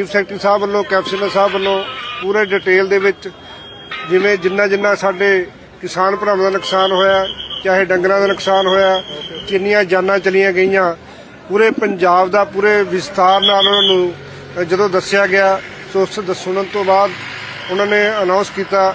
Chief secretary ਸਾਹਿਬ ਵੱਲੋਂ ਕੈਪਸ਼ਨਰ ਸਾਹਿਬ ਵੱਲੋਂ ਪੂਰੇ ਡਿਟੇਲ ਦੇ ਵਿੱਚ ਜਿਵੇਂ ਜਿੰਨਾ ਜਿੰਨਾ ਸਾਡੇ ਕਿਸਾਨ ਭਰਾਵਾਂ ਦਾ ਨੁਕਸਾਨ ਹੋਇਆ, ਚਾਹੇ ਡੰਗਰਾਂ ਦਾ ਨੁਕਸਾਨ ਹੋਇਆ, ਕਿੰਨੀਆਂ ਜਾਨਾਂ ਚਲੀਆਂ ਗਈਆਂ, ਪੂਰੇ ਪੰਜਾਬ ਦਾ ਪੂਰੇ ਵਿਸਥਾਰ ਨਾਲ ਉਹਨਾਂ ਨੂੰ ਜਦੋਂ ਦੱਸਿਆ ਗਿਆ, ਸੋ ਉਸ ਦੱਸਣ ਤੋਂ ਬਾਅਦ ਉਹਨਾਂ ਨੇ ਅਨਾਉਂਸ ਕੀਤਾ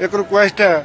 ਇੱਕ ਰਿਕੁਐਸਟ ਹੈ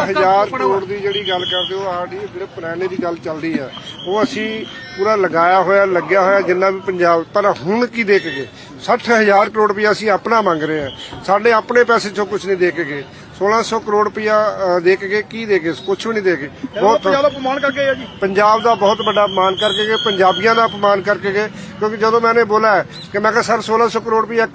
ਹਜ਼ਾਰ ਕਰੋੜ ਦੀ ਜਿਹੜੀ ਗੱਲ ਕਰਦੇ ਹੋ ਆਡੀ ਜਿਹੜੇ ਪੁਰਾਣੇ ਦੀ ਗੱਲ ਚੱਲਦੀ ਆ ਉਹ ਅਸੀਂ ਪੂਰਾ ਲਗਾਇਆ ਹੋਇਆ ਲੱਗਿਆ ਹੋਇਆ ਜਿੰਨਾ ਵੀ ਪੰਜਾਬ ਪਰ ਹੁਣ ਕੀ ਦੇਖ ਕੇ ਗਏ? 60000 ਕਰੋੜ ਰੁਪਏ ਅਸੀਂ ਆਪਣਾ ਮੰਗ ਰਹੇ ਆ ਸਾਡੇ ਆਪਣੇ ਪੈਸੇ ਚੋਂ ਕੁਝ ਨਹੀਂ ਦੇਖ ਕੇ ਗਏ। 1600 ਕਰੋੜ ਰੁਪਇਆ ਦੇ ਕੇ ਗਏ। ਕੀ ਦੇ ਕੇ? ਕੁਝ ਵੀ ਨਹੀਂ ਦੇ ਕੇ। ਬਹੁਤ ਪੰਜਾਬ ਦਾ ਅਪਮਾਨ ਕਰਕੇ ਆ ਜੀ। ਪੰਜਾਬ ਦਾ ਬਹੁਤ ਵੱਡਾ ਅਪਮਾਨ ਕਰਕੇ ਗਏ। ਪੰਜਾਬੀਆਂ ਦਾ ਅਪਮਾਨ ਕਰਕੇ ਗਏ। ਕਿਉਂਕਿ ਜਦੋਂ ਮੈਨੇ ਬੋਲਾ ਕਿ ਮੈਂ ਕਿਹਾ ਸਰ 1600 ਕਰੋੜ ਰੁਪਇਆ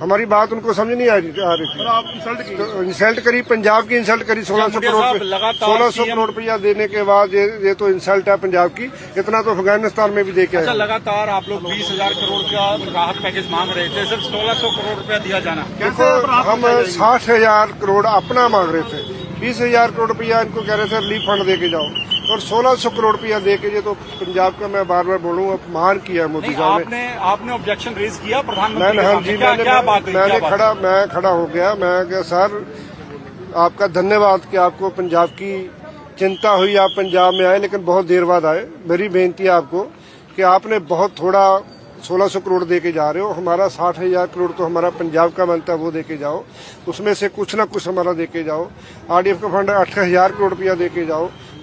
ہماری بات ان کو سمجھ نہیں آ رہی تھی۔ انسلٹ کری پنجاب کی انسلٹ کری جی، سولہ سو کروڑ سولہ سو کروڑ روپیہ دینے کے بعد یہ تو انسلٹ ہے پنجاب کی۔ اتنا تو افغانستان میں بھی دے کے اچھا، لگاتار آپ لوگ بیس ہزار کروڑ کا راحت پیکج مانگ رہے تھے۔ صرف سولہ سو کروڑ روپیہ دیا جانا۔ دیکھو ہم ساٹھ ہزار کروڑ اپنا مانگ رہے تھے۔ بیس ہزار کروڑ روپیہ ان کو کہہ رہے تھے ریلیف فنڈ دے کے جاؤ۔ اور سولہ سو کروڑ روپیہ دے کے یہ تو پنجاب کا میں بار بار بولوں اپمان کیا ہے مودی صاحب نے۔ آپ نے آبجیکشن ریز کیا میں نے کھڑا میں کھڑا ہو گیا میں کہ سر آپ کا دھنیہ واد کہ آپ کو پنجاب کی چنتا ہوئی آپ پنجاب میں آئے لیکن بہت دیر بعد آئے۔ میری بینتی ہے آپ کو کہ آپ نے بہت تھوڑا سولہ سو کروڑ دے کے جا رہے ہو۔ ہمارا ساٹھ ہزار کروڑ تو ہمارا پنجاب کا بنتا ہے وہ دے کے جاؤ۔ اس میں سے کچھ نہ کچھ ہمارا دے کے جاؤ۔ آر ڈی ایف کا فنڈ اٹھ ہزار کروڑ روپیہ دے کے جاؤ۔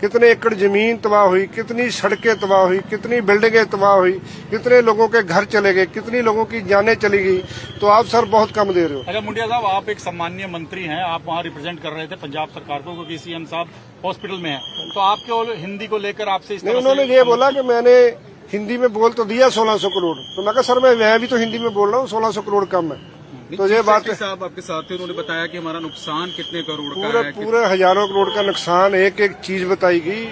کتنے ایکڑ زمین تباہ ہوئی کتنی سڑکیں تباہ ہوئی کتنی بلڈنگیں تباہ ہوئی کتنے لوگوں کے گھر چلے گئے کتنی لوگوں کی جانیں چلی گئی تو آپ سر بہت کم دے رہے ہو۔ اچھا منڈیا صاحب آپ ایک سمانیہ منتری ہیں آپ وہاں ریپرزینٹ کر رہے تھے پنجاب سرکار کو کیونکہ سی ایم صاحب ہاسپٹل میں ہیں۔ تو آپ کے ہندی کو لے کر آپ سے انہوں نے یہ بولا کہ میں نے ہندی میں بول تو دیا سولہ سو کروڑ۔ تو میں کہا سر میں بھی تو ہندی میں بول رہا ہوں سولہ سو کروڑ کم ہے۔ تو یہ بات صاحب آپ کے ساتھ انہوں نے بتایا کہ ہمارا نقصان کتنے کروڑ کا ہے پورے ہزاروں کروڑ کا نقصان ایک ایک چیز بتائی گئی۔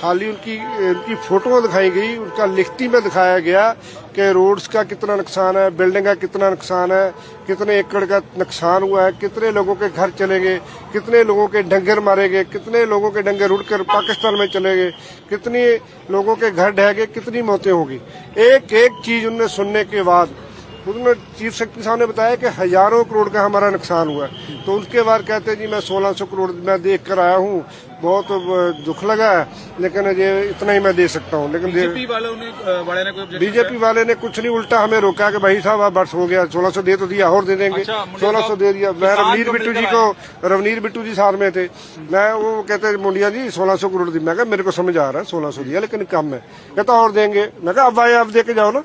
خالی ان کی ان کی فوٹو دکھائی گئی۔ ان کا لکھتی میں دکھایا گیا کہ روڈز کا کتنا نقصان ہے بلڈنگ کا کتنا نقصان ہے کتنے ایکڑ کا نقصان ہوا ہے کتنے لوگوں کے گھر چلے گئے کتنے لوگوں کے ڈنگر مارے گئے کتنے لوگوں کے ڈنگر اڑ کر پاکستان میں چلے گئے کتنے لوگوں کے گھر ڈہ گئے کتنی موتیں ہوگی ایک ایک چیز ان نے سننے کے بعد خود نے چیف سیکٹری صاحب نے بتایا کہ ہزاروں کروڑ کا ہمارا نقصان ہوا ہے۔ تو ان کے بعد کہتے ہیں جی میں سولہ سو کروڑ میں دیکھ کر آیا ہوں۔ بہت دکھ لگا ہے لیکن یہ اتنا ہی میں دے سکتا ہوں۔ لیکن بی جے پی والے نے بی جے پی والے نے کچھ نہیں الٹا ہمیں روکا کہ بھائی صاحب آپ برس ہو گیا سولہ سو دے تو دیا اور دے دیں گے۔ سولہ سو دے دیا۔ میں رونیر بٹو جی کو رونیر بٹو جی ساتھ میں تھے۔ میں وہ کہتے منڈیا جی سولہ سو کروڑ دی۔ میں کہا میرے کو سمجھ آ رہا ہے سولہ سو دیا لیکن کم ہے۔ کہتا اور دیں گے۔ میں کہا اب آئے آپ دے کے جاؤ نا۔